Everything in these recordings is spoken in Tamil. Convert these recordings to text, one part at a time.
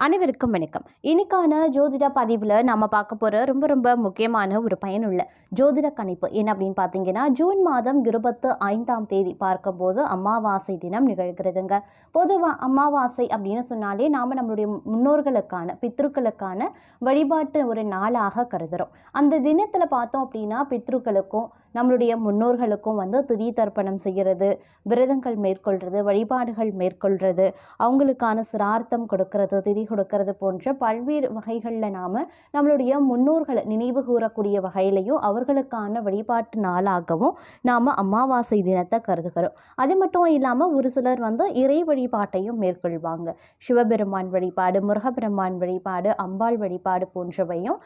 அனைவருக்கும் வணக்கம். இன்னைக்கான ஜோதிட பதிவில் நம்ம பார்க்க போகிற ரொம்ப ரொம்ப முக்கியமான ஒரு பயனுள்ள ஜோதிட கணிப்பு என்ன அப்படின்னு பார்த்தீங்கன்னா ஜூன் மாதம் இருபத்து ஐந்தாம் தேதி பார்க்கும்போது அமாவாசை தினம் நிகழ்கிறதுங்க. பொதுவாக அமாவாசை அப்படின்னு சொன்னாலே நாம் நம்மளுடைய முன்னோர்களுக்கான பித்ருக்களுக்கான வழிபாட்டு ஒரு நாளாக கருதுகிறோம் அந்த தினத்தில் பார்த்தோம் அப்படின்னா பித்ருக்களுக்கும் நம்மளுடைய முன்னோர்களுக்கும் வந்து திதி தர்ப்பணம் செய்கிறது விரதங்கள் மேற்கொள்கிறது வழிபாடுகள் மேற்கொள்கிறது அவங்களுக்கான சிரார்த்தம் கொடுக்கறது திதி கொடுக்கறது போன்ற பல்வேறு வகைகளில் நாம் நம்மளுடைய முன்னோர்களை நினைவு கூறக்கூடிய வகையிலையும் அவர்களுக்கான வழிபாட்டு நாளாகவும் நாம் அமாவாசை தினத்தை கருதுகிறோம். அது மட்டும் இல்லாமல் ஒரு சிலர் வந்து இறை வழிபாட்டையும் மேற்கொள்வாங்க. சிவபெருமான் வழிபாடு முருகபெருமான் வழிபாடு அம்பாள் வழிபாடு போன்றவையும்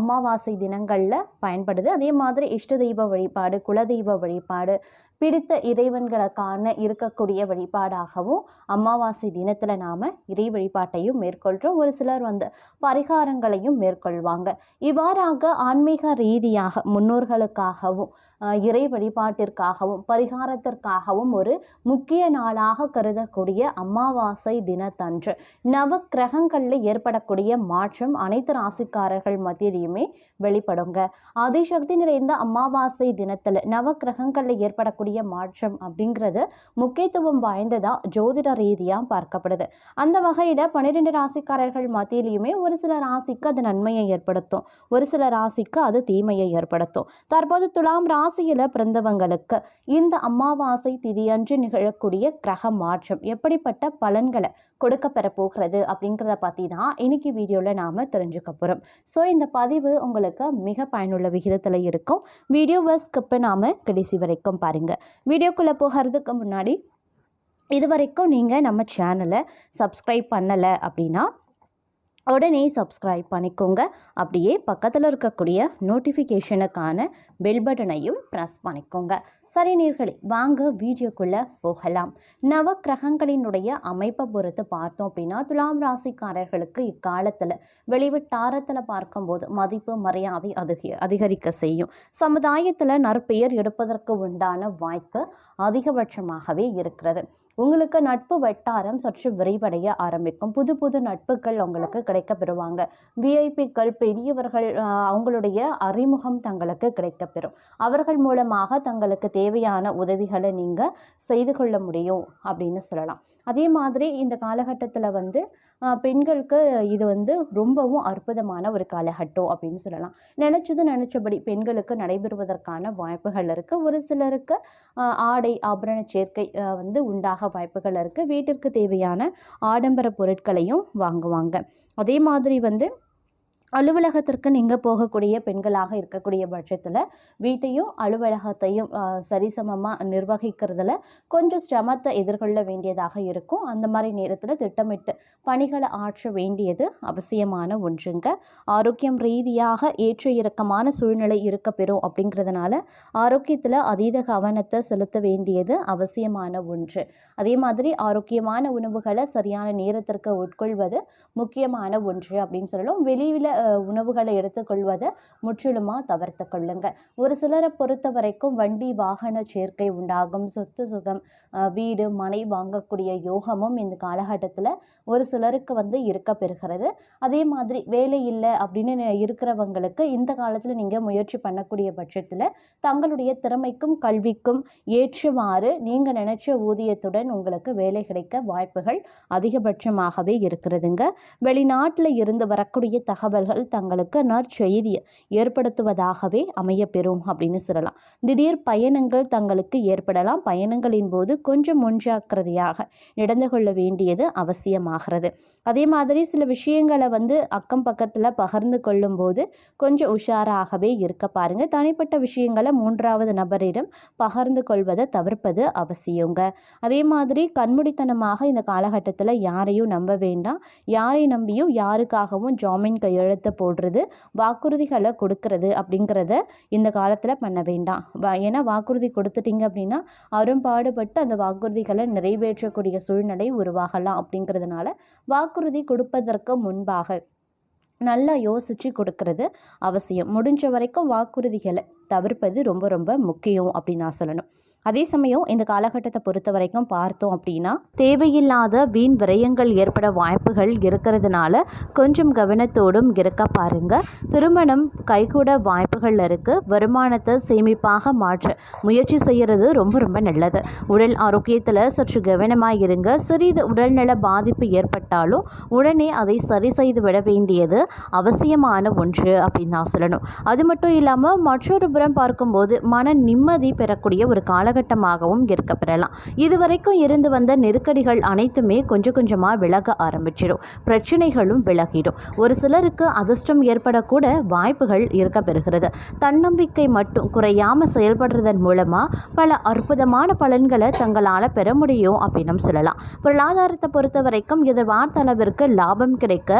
அமாவாசை தினங்களில் பயன்படுது. அதே மாதிரி இஷ்ட தெய்வ வழிபாடு குலதெய்வ வழிபாடு பிடித்த இறைவன்களுக்கான இருக்கக்கூடிய வழிபாடாகவும் அமாவாசை தினத்தில் நாம் இறை வழிபாட்டையும் மேற்கொள்கிறோம் ஒரு சிலர் வந்து பரிகாரங்களையும் மேற்கொள்வாங்க. இவ்வாறாக ஆன்மீக ரீதியாக முன்னோர்களுக்காகவும் இறை வழிபாட்டிற்காகவும் பரிகாரத்திற்காகவும் ஒரு முக்கிய நாளாக கருதக்கூடிய அமாவாசை தினத்தன்று. நவ கிரகங்களில் ஏற்படக்கூடிய மாற்றம் அனைத்து ராசிக்காரர்கள் மத்தியிலையுமே வெளிப்படுங்க. அதிசக்தி நிறைந்த அமாவாசை தினத்தில் நவ கிரகங்களில் ஏற்படக்கூடிய மாற்றம் அப்படிங்கிறது முக்கியத்துவம் வாய்ந்ததா ஜோதிட ரீதியாக பார்க்கப்படுது. அந்த வகையில் பன்னிரெண்டு ராசிக்காரர்கள் மத்தியிலையுமே ஒரு சில ராசிக்கு அது நன்மையை ஏற்படுத்தும் ஒரு சில ராசிக்கு அது தீமையை ஏற்படுத்தும். தற்போது துலாம் ராசியில் பிறந்தவங்களுக்கு இந்த அமாவாசை திதியன்று நிகழக்கூடிய கிரக மாற்றம் எப்படிப்பட்ட பலன்களை கொடுக்க பெற போகிறது அப்படிங்கிறத பற்றி தான் இன்னைக்கு வீடியோவில் நாம் தெரிஞ்சுக்க போகிறோம் ஸோ இந்த பதிவு உங்களுக்கு மிக பயனுள்ள விகிதத்தில் இருக்கும். வீடியோவை ஸ்கிப் நாம் கடைசி வரைக்கும் பாருங்கள் வீடியோக்குள்ளே போகிறதுக்கு முன்னாடி இது வரைக்கும் நீங்கள் நம்ம சேனலை சப்ஸ்கிரைப் பண்ணலை அப்படின்னா உடனே சப்ஸ்கிரைப் பண்ணிக்கோங்க. அப்படியே பக்கத்தில் இருக்கக்கூடிய நோட்டிஃபிகேஷனுக்கான பெல் பட்டனையும் ப்ரெஸ் பண்ணிக்கோங்க. சரி நீர்களை வாங்க வீடியோக்குள்ளே போகலாம். நவ கிரகங்களினுடைய அமைப்பை பொறுத்து பார்த்தோம் அப்படின்னா துலாம் ராசிக்காரர்களுக்கு இக்காலத்தில் வெளிவட்டாரத்தில் பார்க்கும்போது மதிப்பு மரியாதை அதிக அதிகரிக்க செய்யும். சமுதாயத்தில் நற்பெயர் எடுப்பதற்கு உண்டான வாய்ப்பு அதிகபட்சமாகவே இருக்கிறது. உங்களுக்கு நட்பு வட்டாரம் சற்று விரைவடைய ஆரம்பிக்கும். புது புது நட்புகள் உங்களுக்கு கிடைக்க பெறுவாங்க விஐபிக்கள் பெரியவர்கள் அவங்களுடைய அறிமுகம் தங்களுக்கு கிடைக்கப்பெறும். அவர்கள் மூலமாக தங்களுக்கு தேவையான உதவிகளை நீங்கள் செய்து கொள்ள முடியும் அப்படின்னு சொல்லலாம். அதே மாதிரி இந்த காலகட்டத்தில் வந்து பெண்களுக்கு இது வந்து ரொம்பவும் அற்புதமான ஒரு காலகட்டம் அப்படின்னு சொல்லலாம். நினச்சது நினச்சபடி பெண்களுக்கு நடைபெறுவதற்கான வாய்ப்புகள் இருக்குது ஒரு சிலருக்கு ஆடை ஆபரண சேர்க்கை வந்து உண்டாக வாய்ப்புகள் இருக்குது வீட்டிற்கு தேவையான ஆடம்பர பொருட்களையும் வாங்குவாங்க. அதே மாதிரி வந்து அலுவலகத்திற்கு நீங்கள் போகக்கூடிய பெண்களாக இருக்கக்கூடிய பட்சத்தில் வீட்டையும் அலுவலகத்தையும் சரிசமமாக நிர்வகிக்கிறதுல கொஞ்சம் சிரமத்தை எதிர்கொள்ள வேண்டியதாக இருக்கும். அந்த மாதிரி நேரத்தில் திட்டமிட்டு பணிகளை ஆற்ற வேண்டியது அவசியமான ஒன்றுங்க. ஆரோக்கியம் ரீதியாக ஏற்ற இறக்கமான சூழ்நிலை இருக்க பெறும் அப்படிங்கிறதுனால ஆரோக்கியத்தில் அதீத கவனத்தை செலுத்த வேண்டியது அவசியமான ஒன்று. அதே மாதிரி ஆரோக்கியமான உணவுகளை சரியான நேரத்திற்கு உட்கொள்வது முக்கியமான ஒன்று அப்படின்னு சொல்லலாம் வெளியில் உணவுகளை எடுத்துக்கொள்வதை முற்றிலுமாக தவிர்த்து கொள்ளுங்க. ஒரு சிலரை பொறுத்த வரைக்கும் வண்டி வாகன சேர்க்கை உண்டாகும். சொத்து சுகம் வீடு மனை வாங்கக்கூடிய யோகமும் இந்த காலகட்டத்தில் ஒரு சிலருக்கு வந்து இருக்க பெறுகிறது. அதே மாதிரி வேலை இல்லை அப்படின்னு இருக்கிறவங்களுக்கு இந்த காலத்தில் நீங்கள் முயற்சி பண்ணக்கூடிய பட்சத்தில் தங்களுடைய திறமைக்கும் கல்விக்கும் ஏற்றவாறு நீங்கள் நினைச்ச ஊதியத்துடன் உங்களுக்கு வேலை கிடைக்க வாய்ப்புகள் அதிகபட்சமாகவே இருக்கிறதுங்க. வெளிநாட்டில் இருந்து வரக்கூடிய தகவல்கள் தங்களுக்கு நற்செய்தியை ஏற்படுத்துவதாகவே அமையப்பெறும் அப்படின்னு சொல்லலாம். திடீர் பயணங்கள் தங்களுக்கு ஏற்படலாம். பயணங்களின் போது கொஞ்சம் முன்ஜாக்கிரதையாக நடந்து கொள்ள வேண்டியது அவசியமாகிறது. அதே மாதிரி சில விஷயங்களை வந்து அக்கம் பக்கத்தில் பகிர்ந்து கொள்ளும்போது கொஞ்சம் உஷாராகவே இருக்க பாருங்கள் தனிப்பட்ட விஷயங்களை மூன்றாவது நபரிடம் பகிர்ந்து கொள்வதை தவிர்ப்பது அவசியங்க. அதே மாதிரி கண்மூடித்தனமாக இந்த காலகட்டத்தில் யாரையும் நம்ப வேண்டாம். யாரை நம்பியும் யாருக்காகவும் ஜாமீன் கையெழுத்து போடுறது வாக்குறுதிகளை கொடுக்கறது அப்படிங்கிறத இந்த காலத்தில் பண்ண வேண்டாம். ஏன்னா வாக்குறுதி கொடுத்துட்டீங்க அப்படின்னா அரும்பாடுபட்டு அந்த வாக்குறுதிகளை நிறைவேற்றக்கூடிய சூழ்நிலை உருவாகலாம் அப்படிங்கிறதுனால வாக்குறுதி கொடுப்பதற்கு முன்பாக நல்லா யோசித்து கொடுக்கறது அவசியம். முடிஞ்ச வரைக்கும் வாக்குறுதிகளை தவிர்ப்பது ரொம்ப ரொம்ப முக்கியம் அப்படின்னு நான் சொல்லணும். அதே சமயம் இந்த காலகட்டத்தை பொறுத்த வரைக்கும் பார்த்தோம் அப்படின்னா தேவையில்லாத வீண் விரயங்கள் ஏற்பட வாய்ப்புகள் இருக்கிறதுனால கொஞ்சம் கவனத்தோடும் இருக்க பாருங்க. திருமணம் கைகூட வாய்ப்புகள் இருக்கு. வருமானத்தை சேமிப்பாக மாற்ற முயற்சி செய்கிறது ரொம்ப ரொம்ப நல்லது. உடல் ஆரோக்கியத்தில் சற்று கவனமாக இருங்க. சிறிது உடல்நல பாதிப்பு ஏற்பட்டாலும் உடனே அதை சரி செய்து விட வேண்டியது அவசியமான ஒன்று அப்படின்னு நான் சொல்லணும். அது மட்டும் இல்லாமல் மற்றொரு புறம் பார்க்கும்போது மன நிம்மதி பெறக்கூடிய ஒரு கால காலகட்டமாகவும் இருக்கப்பெறலாம். இதுவரைக்கும் இருந்து வந்த நெருக்கடிகள் அனைத்துமே கொஞ்சம் கொஞ்சமாக விலக ஆரம்பிச்சிடும் பிரச்சனைகளும் விலகிடும். ஒரு சிலருக்கு அதிர்ஷ்டம் ஏற்படக்கூட வாய்ப்புகள் இருக்க பெறுகிறது தன்னம்பிக்கை மட்டும் குறையாமல் செயல்படுறதன் மூலமாக பல அற்புதமான பலன்களை தங்களால் பெற முடியும் அப்படின்னு சொல்லலாம். பொருளாதாரத்தை பொறுத்த வரைக்கும் எதிர்பார்த்த அளவிற்கு லாபம் கிடைக்க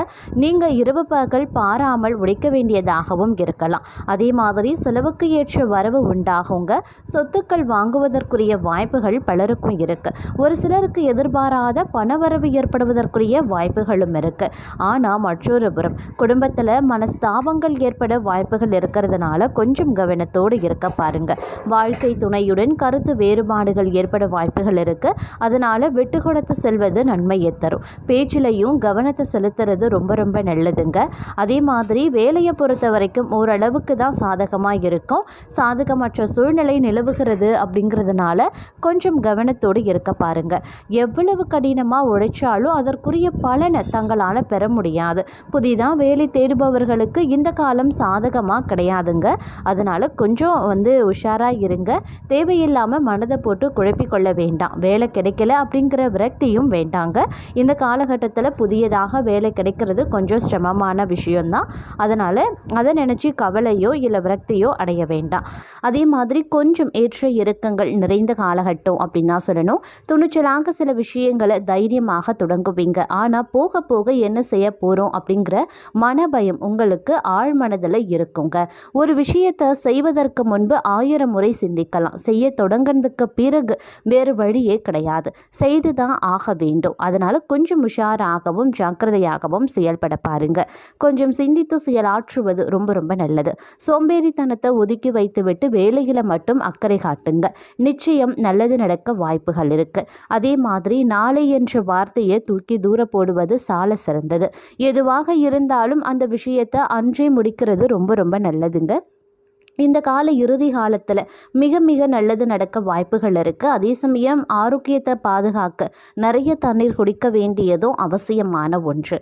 நீங்கள் இரவு பகல் பாராமல் உடைக்க வேண்டியதாகவும் இருக்கலாம். அதே மாதிரி செலவுக்கு ஏற்ற வரவு உண்டாகுங்க. சொத்துக்கள் வாங்குவதற்குரிய வாய்ப்புகள் பலருக்கும் இருக்குது ஒரு சிலருக்கு எதிர்பாராத பணவரவு ஏற்படுவதற்குரிய வாய்ப்புகளும் இருக்குது ஆனால் மற்றொரு புறம் குடும்பத்தில் மனஸ்தாபங்கள் ஏற்பட வாய்ப்புகள் இருக்கிறதுனால கொஞ்சம் கவனத்தோடு இருக்க பாருங்க. வாழ்க்கை துணையுடன் கருத்து வேறுபாடுகள் ஏற்பட வாய்ப்புகள் இருக்குது அதனால் விட்டு கொடுத்து செல்வது நன்மையை தரும். பேச்சிலையும் கவனத்தை செலுத்துறது ரொம்ப ரொம்ப நல்லதுங்க. அதே மாதிரி வேலையை பொறுத்த வரைக்கும் ஓரளவுக்கு தான் சாதகமாக இருக்கும். சாதகமற்ற சூழ்நிலை நிலவுகிறது அப்படிங்கிறதுனால கொஞ்சம் கவனத்தோடு இருக்க பாருங்க. எவ்வளவு கடினமாக உழைச்சாலும் அதற்குரிய பலனை தங்களால் பெற முடியாது. புதிதாக வேலை தேடுபவர்களுக்கு இந்த காலம் சாதகமாக கிடையாதுங்க. அதனால் கொஞ்சம் வந்து உஷாராக இருங்க. தேவையில்லாமல் மனதை போட்டு குழப்பிக்கொள்ள வேண்டாம். வேலை கிடைக்கல அப்படிங்கிற விரக்தியும் வேண்டாங்க. இந்த காலகட்டத்தில் புதியதாக வேலை கிடைக்கிறது கொஞ்சம் சிரமமான விஷயம்தான். அதனால் அதை நினச்சி கவலையோ இல்லை விரக்தியோ அடைய வேண்டாம். அதே மாதிரி கொஞ்சம் ஏற்ற இறக்கங்கள் நிறைந்த காலகட்டம் அப்படின்னு தான் சொல்லணும். துணிச்சலாக சில விஷயங்களை தைரியமாக தொடங்குவீங்க. ஆனால் போக போக என்ன செய்ய போகிறோம் அப்படிங்கிற மனபயம் உங்களுக்கு ஆழ்மனதில் இருக்குங்க. ஒரு விஷயத்தை செய்வதற்கு முன்பு ஆயிரம் முறை சிந்திக்கலாம். செய்ய தொடங்கினதுக்கு பிறகு வேறு வழியே கிடையாது. செய்து தான் ஆக வேண்டும். அதனால் கொஞ்சம் உஷாராகவும் ஜாக்கிரதையாகவும் செயல்பட பாருங்க. கொஞ்சம் சிந்தித்து செயலாற்றுவது ரொம்ப ரொம்ப நல்லது. சோம்பேறித்தனத்தை ஒதுக்கி வைத்துவிட்டு வேலையில் மட்டும் அக்கறை காட்டுங்க. நிச்சயம் நல்லது நடக்க வாய்ப்புகள் இருக்கு. அதே மாதிரி நாளை என்ற வார்த்தையை தூக்கி தூர போடுவது சால சிறந்தது. எதுவாக இருந்தாலும் அந்த விஷயத்தை அன்றே முடிக்கிறது ரொம்ப ரொம்ப நல்லதுங்க. இந்த கால இறுதி காலத்தில் மிக மிக நல்லது நடக்க வாய்ப்புகள் இருக்குது அதே சமயம் ஆரோக்கியத்தை பாதுகாக்க நிறைய தண்ணீர் குடிக்க வேண்டியதும் அவசியமான ஒன்று.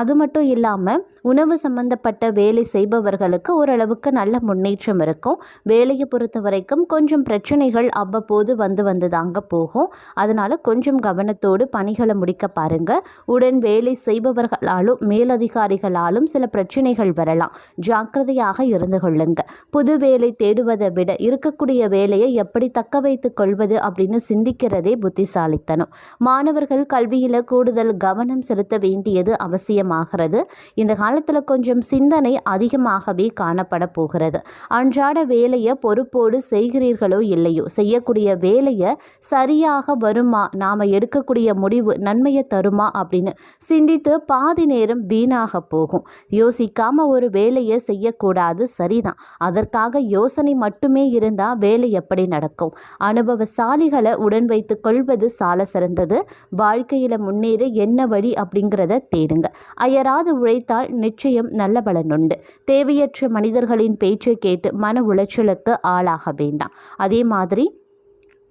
அது மட்டும் இல்லாமல் உணவு சம்பந்தப்பட்ட வேலை செய்பவர்களுக்கு ஓரளவுக்கு நல்ல முன்னேற்றம் இருக்கும். வேலையை பொறுத்த வரைக்கும் கொஞ்சம் பிரச்சனைகள் அவ்வப்போது வந்து வந்து தாங்க போகும். அதனால் கொஞ்சம் கவனத்தோடு பணிகளை முடிக்க பாருங்கள் உடன் வேலை செய்பவர்களாலும் மேலதிகாரிகளாலும் சில பிரச்சனைகள் வரலாம். ஜாக்கிரதையாக இருந்து கொள்ளுங்க. புது வேலை தேடுவதை விட இருக்கக்கூடிய வேலையை எப்படி தக்க வைத்து கொள்வது அப்படின்னு சிந்திக்கிறதே புத்திசாலித்தனம். மாணவர்கள் கல்வியில் கூடுதல் கவனம் செலுத்த வேண்டியது அவசியமாகிறது. இந்த காலத்தில் கொஞ்சம் சிந்தனை அதிகமாகவே காணப்பட போகிறது. அன்றாட வேலையை பொறுப்போடு செய்கிறீர்களோ இல்லையோ? செய்யக்கூடிய வேலையை சரியாக வருமா? நாம் எடுக்கக்கூடிய முடிவு நன்மையை தருமா? அப்படின்னு சிந்தித்து பாதி நேரம் வீணாக போகும். யோசிக்காம ஒரு வேலையை செய்யக்கூடாது சரிதான். அதற்காக யோசனை மட்டுமே இருந்தால் வேலை எப்படி நடக்கும்? அனுபவசாலிகளை உடன் வைத்து கொள்வது சால சிறந்தது. வாழ்க்கையில் முன்னேற என்ன வழி அப்படிங்கிறத தேடுங்க. அயராது உழைத்தால் நிச்சயம் நல்ல பலன் உண்டு. தேவையற்ற மனிதர்களின் பேச்சை கேட்டு மன உளைச்சலுக்கு ஆளாக வேண்டாம். அதே மாதிரி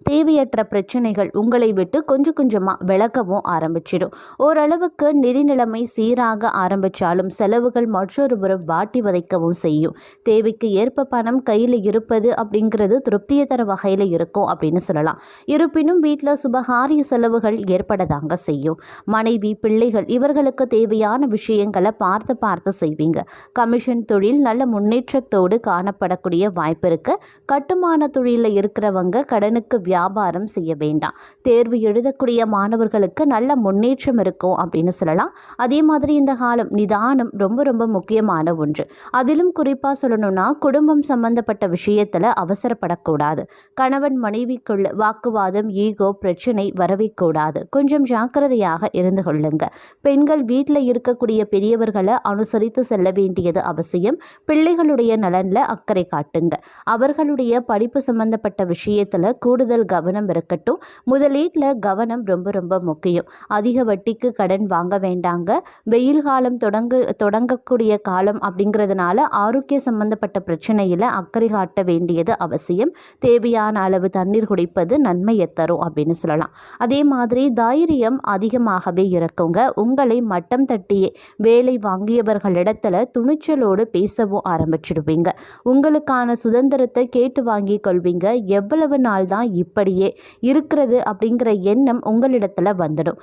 தேவையற்ற பிரச்சனைகள் உங்களை விட்டு கொஞ்சம் கொஞ்சமாக விளக்கவும் ஆரம்பிச்சிடும். ஓரளவுக்கு நிதி நிலைமை சீராக ஆரம்பித்தாலும் செலவுகள் மற்றொரு புறம் வாட்டி வதைக்கவும் செய்யும். தேவைக்கு ஏற்ப பணம் கையில் இருப்பது அப்படிங்கிறது திருப்தியை தர வகையில் இருக்கும் அப்படின்னு சொல்லலாம். இருப்பினும் வீட்டில் சுபகாரிய செலவுகள் ஏற்படதாங்க செய்யும். மனைவி பிள்ளைகள் இவர்களுக்கு தேவையான விஷயங்களை பார்த்து பார்த்து செய்வீங்க. கமிஷன் தொழில் நல்ல முன்னேற்றத்தோடு காணப்படக்கூடிய வாய்ப்பு இருக்கு. கட்டுமான தொழிலில் இருக்கிறவங்க கடனுக்கு வியாபாரம் செய்ய வேண்டாம். தேர்வு எழுதக்கூடிய மாணவர்களுக்கு நல்ல முன்னேற்றம் இருக்கும் அப்படின்னு சொல்லலாம். அதே மாதிரி இந்த காலம் நிதானம் ரொம்ப ரொம்ப முக்கியமான ஒன்று. அதிலும் குறிப்பாக சொல்லணும்னா குடும்பம் சம்பந்தப்பட்ட விஷயத்தில் அவசரப்படக்கூடாது. கணவன் மனைவிக்குள்ள வாக்குவாதம் ஈகோ பிரச்சனை வரவே கூடாது கொஞ்சம் ஜாக்கிரதையாக இருந்து கொள்ளுங்க. பெண்கள் வீட்டில் இருக்கக்கூடிய பெரியவர்களை அனுசரித்து செல்ல வேண்டியது அவசியம். பிள்ளைகளுடைய நலனில் அக்கறை காட்டுங்க. அவர்களுடைய படிப்பு சம்பந்தப்பட்ட விஷயத்தில் கூடுதல் கவனம் இருக்கட்டும். முதலீட்டில் கவனம் ரொம்ப ரொம்ப முக்கியம். அதிக வட்டிக்கு கடன் வாங்க வேண்டாங்க. வெயில் காலம் தொடங்க தொடங்கக்கூடிய காலம் அப்படிங்கிறதுனால ஆரோக்கிய சம்பந்தப்பட்ட பிரச்சனையில் அக்கறை காட்ட வேண்டியது அவசியம். தேவையான அளவு தண்ணீர் குடிப்பது நன்மையை தரும் அப்படின்னு சொல்லலாம். அதே மாதிரி தைரியம் அதிகமாகவே இருக்குங்க. உங்களை மட்டம் தட்டியே வேலை வாங்கியவர்களிடத்துல துணிச்சலோடு பேசவும் ஆரம்பிச்சிடுவீங்க. உங்களுக்கான சுதந்திரத்தை கேட்டு வாங்கி கொள்வீங்க. எவ்வளவு நாள் தான் இப்படியே இருக்கிறது அப்படிங்கிற எண்ணம் உங்களிடத்துல வந்துடும்.